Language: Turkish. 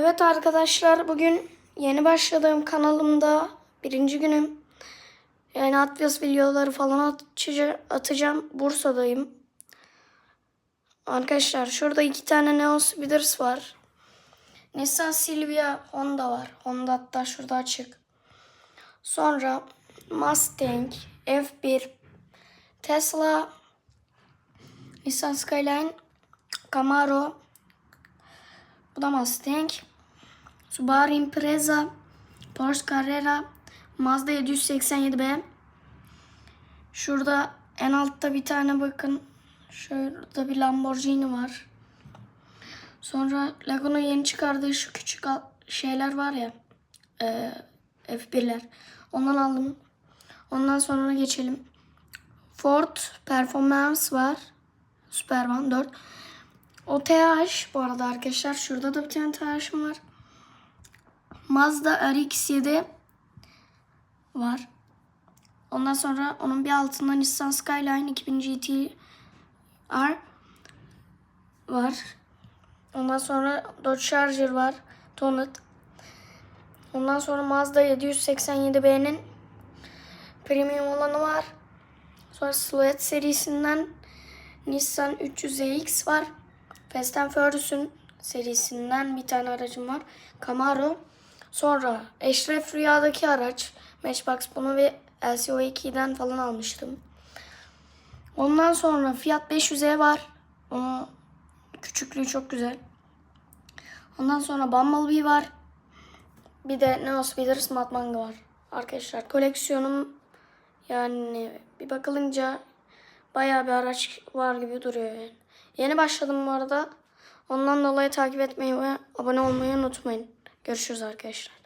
Evet arkadaşlar bugün yeni başladığım kanalımda birinci günüm. Yani Atlas videoları falan atacağım. Bursa'dayım. Arkadaşlar şurada iki tane Neo Speeders var. Nissan Silvia Honda var. Honda hatta şurada açık. Sonra Mustang F1 Tesla Nissan Skyline Camaro bu da Mustang. Subaru Impreza, Porsche Carrera, Mazda 787B. Şurada en altta bir tane bakın. Şurada bir Lamborghini var. Sonra Laguna yeni çıkardığı şu küçük şeyler var ya. e, F1'ler. Ondan aldım. Ondan sonra geçelim. Ford Performance var. Supervan 4. O TH bu arada arkadaşlar. Şurada da bir tane TH'ım var. Mazda RX-7 var. Ondan sonra onun bir altında Nissan Skyline 2000 GT-R var. Ondan sonra Dodge Charger var. Tonnet. Ondan sonra Mazda 787B'nin premium olanı var. Sonra Silhouette serisinden Nissan 300ZX var. Fast and Furious'un serisinden bir tane aracım var. Camaro. Sonra Eşref Rüya'daki araç. Matchbox bunu ve LCO2'den falan almıştım. Ondan sonra Fiat 500e var. Onu küçüklüğü çok güzel. Ondan sonra Bumblebee var. Bir de Neo Speeder Smart Manga var. Arkadaşlar koleksiyonum yani bir bakılınca bayağı bir araç var gibi duruyor yani. Yeni başladım bu arada. Ondan dolayı takip etmeyi ve abone olmayı unutmayın. Görüşürüz arkadaşlar.